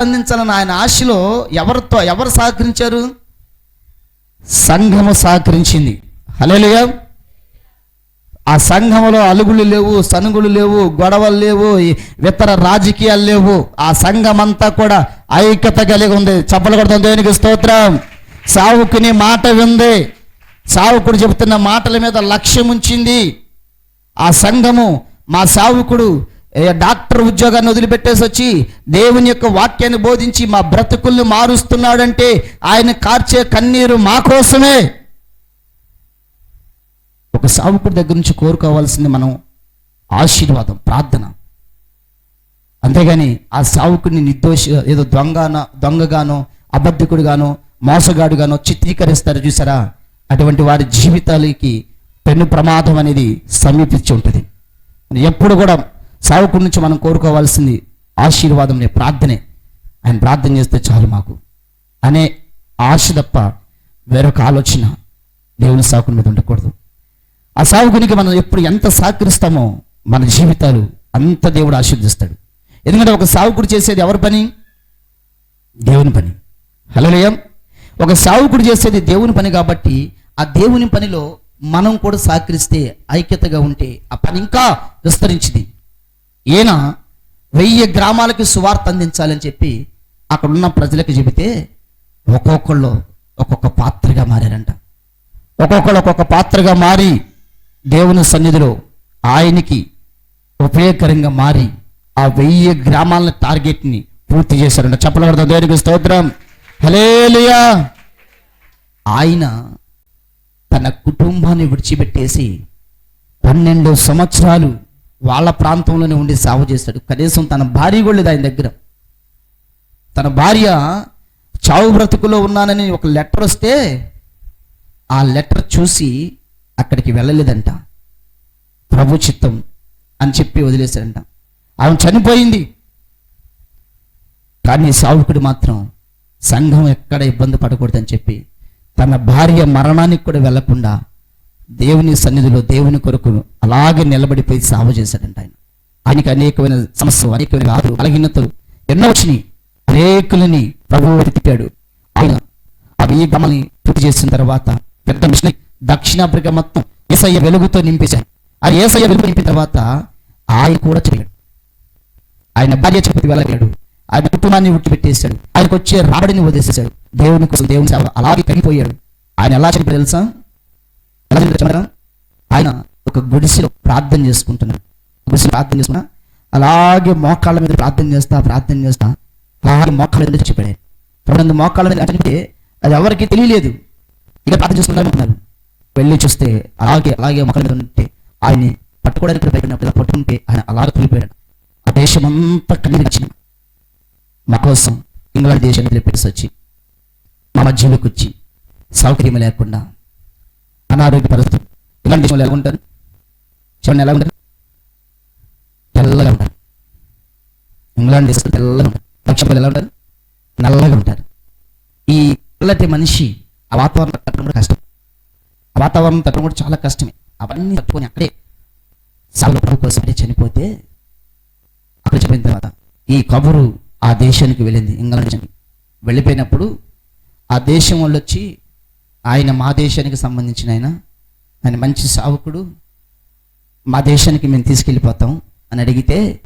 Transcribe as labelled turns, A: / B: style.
A: అందించాలని ఆయన ఆశలో ఎవరితో ఎవరు సహకరించారు? సంఘము సహకరించింది. హలేలుగా ఆ సంఘములో అలుగులు లేవు సనుగులు లేవు గొడవలు లేవు ఇతర రాజకీయాలు లేవు. ఆ సంఘం అంతా కూడా ఐక్యత కలిగి ఉంది. చప్పలు కొడతాం దేవునికి స్తోత్రం. సావుకుని మాట వింది. సావుకుడు చెబుతున్న మాటల మీద లక్ష్యం ఉంచింది ఆ సంఘము మా సావుకుడు డాక్టర్ ఉద్యోగాన్ని వదిలిపెట్టేసి వచ్చి దేవుని యొక్క వాక్యాన్ని బోధించి మా బ్రతుకుల్ని మారుస్తున్నాడంటే ఆయన కార్చే కన్నీరు మా కోసమే. ఒక సావుకుడి దగ్గర నుంచి కోరుకోవాల్సింది మనం ఆశీర్వాదం ప్రార్థన. అంతేగాని ఆ సావుకుడిని నిర్దోషి ఏదో దొంగన దొంగగానో అబద్ధికుడిగానో మోసగాడుగానో చిత్రీకరిస్తారు చూసారా? అటువంటి వారి జీవితాలకి పెను ప్రమాదం అనేది సమీపించి ఉంటుంది. ఎప్పుడు కూడా సేవకుడి నుంచి మనం కోరుకోవాల్సింది ఆశీర్వాదం ప్రార్థనే. ఆయన ప్రార్థన చేస్తే చాలు మాకు. అనే ఆశ తప్ప వేరొక ఆలోచన దేవుని సాకుని మీద ఉండకూడదు. ఆ సాగుకునికి మనం ఎప్పుడు ఎంత సహకరిస్తామో మన జీవితాలు అంత దేవుడు ఆశీర్దిస్తాడు ఎందుకంటే ఒక సావుకుడు చేసేది ఎవరి పని? దేవుని పని. హలోయం ఒక సావుకుడు చేసేది దేవుని పని కాబట్టి ఆ దేవుని పనిలో మనం కూడా సహకరిస్తే ఐక్యతగా ఉంటే ఆ పని ఇంకా విస్తరించింది. ఈయన వెయ్యి గ్రామాలకి సువార్త అందించాలని చెప్పి అక్కడ ఉన్న ప్రజలకు చెబితే ఒక్కొక్కళ్ళు ఒక్కొక్క పాత్రగా మారారంట. ఒక్కొక్కరు ఒక్కొక్క పాత్రగా మారి దేవుని సన్నిధిలో ఆయనకి ఉపయోగకరంగా మారి ఆ వెయ్యి గ్రామాల టార్గెట్ని పూర్తి చేశారంట. చెప్పలేదు దేవునికి స్తోత్రం. హలేలుయా ఆయన తన కుటుంబాన్ని విడిచిపెట్టేసి పన్నెండు సంవత్సరాలు వాళ్ళ ప్రాంతంలోనే ఉండి సాగు చేశాడు కనీసం తన భార్య కూడా లేదు ఆయన దగ్గర. తన భార్య చావు బ్రతుకులో ఉన్నానని ఒక లెటర్ వస్తే ఆ లెటర్ చూసి అక్కడికి వెళ్ళలేదంట. ప్రభు చిత్తం అని చెప్పి వదిలేశాడంట. ఆమె చనిపోయింది. కానీ సావుకుడు మాత్రం సంఘం ఎక్కడ ఇబ్బంది పడకూడదని చెప్పి తన భార్య మరణానికి కూడా వెళ్ళకుండా దేవుని సన్నిధిలో దేవుని కొరకు అలాగే నిలబడిపోయి సాగు చేశాడంట ఆయన. ఆయనకి అనేకమైన సమస్యలు అనేకమైన ఆరు బలహీనతలు ఎన్నో వచ్చినాయి. అనేకులని ప్రభువు తిప్పాడు ఆయన అవి గమని పూర్తి చేసిన తర్వాత పెద్ద మిషన్ దక్షిణాఫ్రికా మొత్తం ఏసయ్య వెలుగుతో నింపేశాడు ఆ ఏసయ్య వెలుగు నింపిన తర్వాత ఆయన కూడా చెప్పాడు ఆయన భార్య చెప్పి వెళ్ళగాడు ఆయన కుటుంబాన్ని విడిచిపెట్టేశాడు ఆయనకు వచ్చే రాబడిని వదిలేసేశాడు దేవుని కోసం దేవుని సేవ అలాగే కనిపోయాడు. ఆయన ఎలా చెప్పి తెలుసా? ఎలా ఆయన ఒక గుడిసెలో ప్రార్థన చేసుకుంటున్నాడు. గుడిసెలో ప్రార్థన చేసుకున్నా అలాగే మోకాళ్ళ మీద ప్రార్థన చేస్తా ప్రార్థన చేస్తా అలాగే మోకాళ్ళ మీద చెప్పాడు ఆయన. మోకాళ్ళ మీద అంటే అది ఎవరికి తెలియలేదు. ఇక ప్రార్థన చేసుకుంటారు వెళ్ళి చూస్తే అలాగే అలాగే మొక్కల మీద ఉంటే ఆయన్ని పట్టుకోవడానికి ప్రయత్నినప్పుడు పట్టుకుంటే ఆయన అలాగే తొలిపోయాడు ఆ దేశం అంతా కన్నీరించింది మా కోసం ఇంగ్లాండ్ దేశానికి తెలిపేసి వచ్చి మా మధ్యలోకి వచ్చి సౌకర్యం లేకుండా అనారోగ్య పరిస్థితి. ఇలాంటి ఎలా ఉంటారు? చూడండి ఎలా ఉంటారు? తెల్లగా ఉంటారు. ఇంగ్లాండ్ దేశంలో తెల్లగా ఉంటారు. దక్షిణ ఎలా ఉంటారు? నల్లగా ఉంటారు. ఈ తెల్లటి మనిషి ఆ వాతావరణం తట్టడం కూడా కష్టం. ఆ వాతావరణం తట్టడం కూడా చాలా కష్టమే. అవన్నీ తట్టుకొని అక్కడే సాగు కోసం అక్కడే చనిపోతే అక్కడ చెప్పిన తర్వాత ఈ కబురు ఆ దేశానికి వెళ్ళింది ఇంగ్లాండ్ దేశానికి. వెళ్ళిపోయినప్పుడు ఆ దేశం వాళ్ళు వచ్చి ఆయన మా దేశానికి సంబంధించిన ఆయన. ఆయన మంచి సావుకుడు. మా దేశానికి మేము తీసుకెళ్ళిపోతాం అని అడిగితే